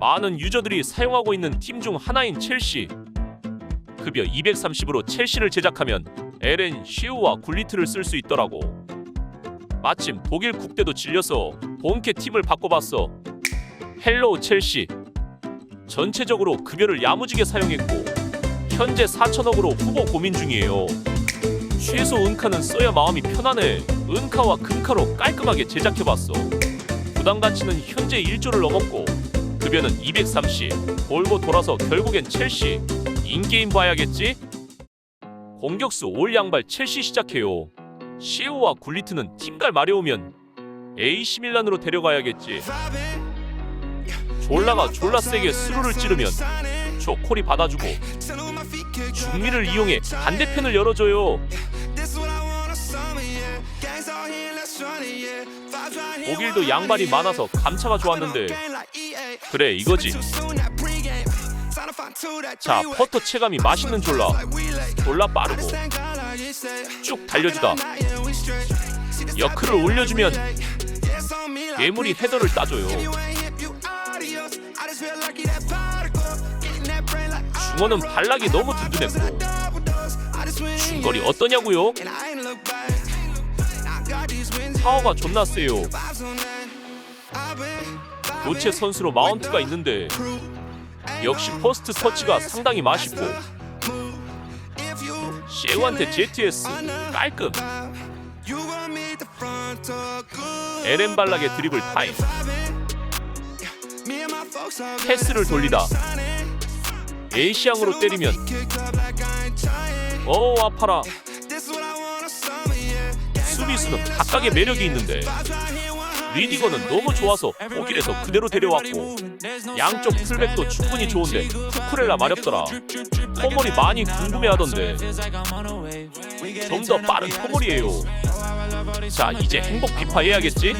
많은 유저들이 사용하고 있는 팀 중 하나인 첼시. 급여 230으로 첼시를 제작하면 LN 시우와 굴리트를 쓸 수 있더라고. 마침 독일 국대도 질려서 본캐 팀을 바꿔봤어. 헬로우 첼시. 전체적으로 급여를 야무지게 사용했고 현재 4천억으로 후보 고민 중이에요. 최소 은카는 써야 마음이 편하네. 은카와 금카로 깔끔하게 제작해봤어. 부담 가치는 현재 1조를 넘었고 급여는 230. 돌고 돌아서 결국엔 첼시. 인게임 봐야겠지? 공격수 올 양발 첼시 시작해요. 시우와 굴리트는 팀갈 마려우면 AC 밀란으로 데려가야겠지. 졸라가 졸라 세게 스루를 찌르면 조콜이 받아주고 중미를 이용해 반대편을 열어줘요. 독일도 양발이 많아서 감차가 좋았는데 그래 이거지. 자 퍼터 체감이 맛있는 졸라 졸라 빠르고 쭉 달려주다 여크를 올려주면 괴물이 헤더를 따줘요. 중원은 발락이 너무 든든했고 중거리 어떠냐고요? 파워가 존나 세요. 교체 선수로 마운트가 있는데 역시 퍼스트 터치가 상당히 맛있고 셰우한테 ZS 깔끔. LM 발락의 드리블 타임. 패스를 돌리다 A시앙으로 때리면 어 아파라. 수비수는 각각의 매력이 있는데 리디거는 너무 좋아서 독일에서 그대로 데려왔고 양쪽 풀백도 충분히 좋은데 쿠쿠렐라 마렵더라. 포몰이 많이 궁금해하던데. 좀 더 빠른 포몰이에요. 자 이제 행복 비파 해야겠지